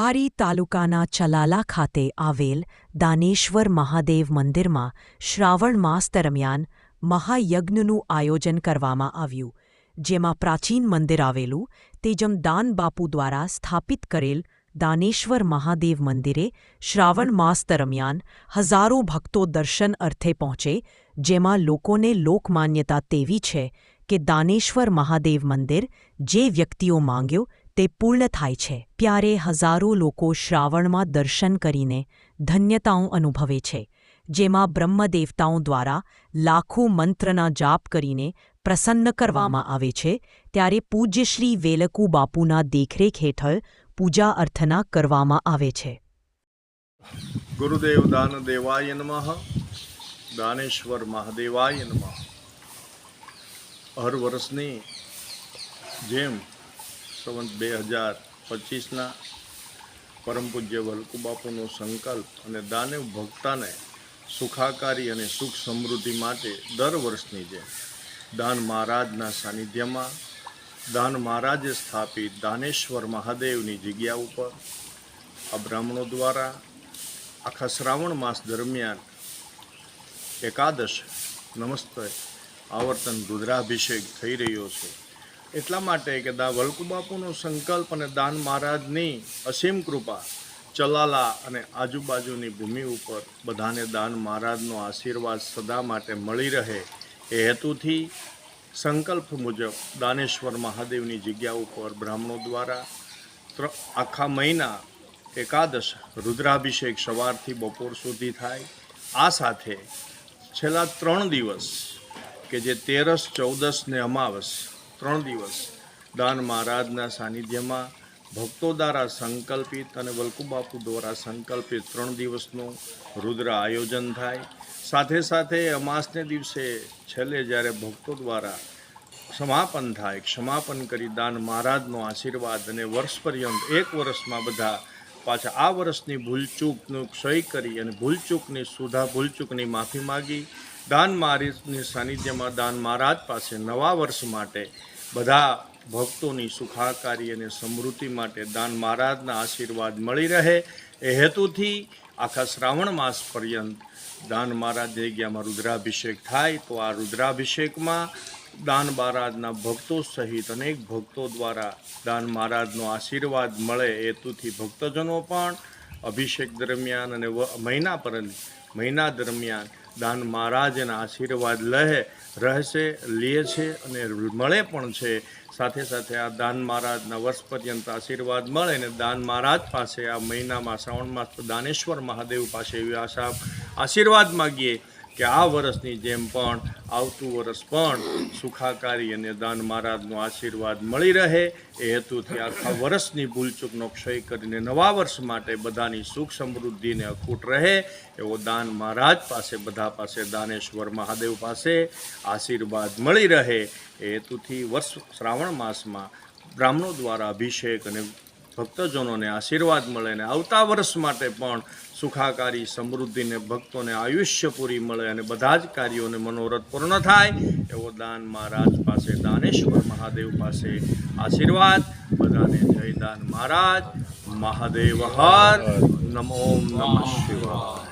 ધારી તાલુકાના ચલાલા ખાતે આવેલ દાનેશ્વર મહાદેવ મંદિરમાં શ્રાવણ માસ દરમિયાન મહાયજ્ઞનું આયોજન કરવામાં આવ્યું. જેમાં પ્રાચીન મંદિર આવેલું તેજમ દાન બાપુ દ્વારા સ્થાપિત કરેલ દાનેશ્વર મહાદેવ મંદિરે શ્રાવણ માસ દરમિયાન હજારો ભક્તો દર્શન અર્થે પહોંચે, જેમાં લોકોને લોકમાન્યતા તેવી છે કે દાનેશ્વર મહાદેવ મંદિર જે વ્યક્તિઓ માંગ્યો તે પૂર્ણ થાય છે. ત્યારે હજારો લોકો શ્રાવણમાં દર્શન કરીને ધન્યતાઓ અનુભવે છે, જેમાં બ્રહ્મદેવતાઓ દ્વારા લાખો મંત્રના જાપ કરીને પ્રસન્ન કરવામાં આવે છે. ત્યારે પૂજ્યશ્રી વેલકુ બાપુના દેખરેખ હેઠળ પૂજા અર્ચના કરવામાં આવે છે. ગુરુદેવ દાન દેવાય નમઃ. દાનેશ્વર મહાદેવાય નમઃ. હર વર્ષની જેમ સંવંત બે હજાર પચીસના પરમ પૂજ્ય વલ્કુબાપુનો સંકલ્પ અને દાનવ ભક્તાને સુખાકારી અને સુખ સમૃદ્ધિ માટે દર વર્ષની જેમ દાન મહારાજના સાનિધ્યમાં, દાન મહારાજે સ્થાપિત દાનેશ્વર મહાદેવની જગ્યા ઉપર આ બ્રાહ્મણો દ્વારા આખા શ્રાવણ માસ દરમિયાન એકાદશ નમસ્તે, આવર્તન રુદ્રાભિષેક થઈ રહ્યો છે. એટલા માટે કે દા વલ્કુબાપુનો સંકલ્પ અને દાન મહારાજની અસીમ કૃપા ચલાલા અને આજુબાજુની ભૂમિ ઉપર બધાને દાન મહારાજનો આશીર્વાદ સદા માટે મળી રહે એ હેતુથી સંકલ્પ મુજબ દાનેશ્વર મહાદેવની જગ્યા ઉપર બ્રાહ્મણો દ્વારા આખા મહિના એકાદશ રુદ્રાભિષેક સવારથી બપોર સુધી થાય. આ સાથે છેલ્લા ત્રણ દિવસ કે જે તેરસ ચૌદસ ને અમાવસ ત્રણ દિવસ દાન મહારાજના સાનિધ્યમાં ભક્તો દ્વારા સંકલ્પિત અને વલ્કુબાપુ દ્વારા સંકલ્પિત ત્રણ દિવસનું રુદ્ર આયોજન થાય. સાથે સાથે અમાસને દિવસે છેલ્લે જ્યારે ભક્તો દ્વારા સમાપન થાય ક્ષમાપન કરી દાન મહારાજનો આશીર્વાદ અને વર્ષ પર્યંત એક વર્ષમાં બધા પાછા આ વર્ષની ભૂલચૂકનું ક્ષય કરી અને ભૂલચૂકની સુધા, ભૂલચૂકની માફી માગી. દાન મહારાજની સાનિધ્યમાં દાન મહારાજ પાસે નવા વર્ષ માટે બધા ભક્તોની સુખાકારી અને સમૃદ્ધિ માટે દાન મહારાજના આશીર્વાદ મળી રહે. એ હેતુથી આખા શ્રાવણ માસ પર્યંત દાન મહારાજ જગ્યામાં રુદ્રાભિષેક થાય તો આ રુદ્રાભિષેકમાં દાન મહારાજના ભક્તો સહિત અનેક ભક્તો દ્વારા દાન મહારાજનો આશીર્વાદ મળે. હેતુથી ભક્તજનો પણ અભિષેક દરમિયાન અને મહિના પર મહિના દરમિયાન દાન મહારાજના આશીર્વાદ લે રહેશે, લે છે અને મળે પણ છે. સાથે સાથે આ દાન મહારાજના વર્ષ પર્યંત આશીર્વાદ મળે અને દાન મહારાજ પાસે આ મહિનામાં શ્રાવણ માસ દાનેશ્વર મહાદેવ પાસે એવી આશા આશીર્વાદ માગીએ. કે આ વર્ષની જેમ પણ, આવતું વર્ષ પણ સુખાકારી અને દાન મહારાજનો આશીર્વાદ મળી રહે. એ હેતુથી આખા વર્ષની ભૂલચૂકનો ક્ષય કરીને નવા વર્ષ માટે બધાની સુખ સમૃદ્ધિને અખૂટ રહે. એવો દાન મહારાજ પાસે, બધા પાસે, દાનેશ્વર મહાદેવ પાસે આશીર્વાદ મળી રહે. એ હેતુથી વર્ષ શ્રાવણ માસમાં બ્રાહ્મણો દ્વારા અભિષેક અને ભક્તજનોને આશીર્વાદ મળે અને આવતા વર્ષ માટે પણ સુખાકારી સમૃદ્ધિને ભક્તોને આયુષ્ય પૂરી મળે અને બધા જ કાર્યોને મનોરથ પૂર્ણ થાય એવો દાન મહારાજ પાસે, દાનેશ્વર મહાદેવ પાસે આશીર્વાદ. બધાને જય દાન મહારાજ. મહાદેવ હર. નમો નમઃ શિવાય.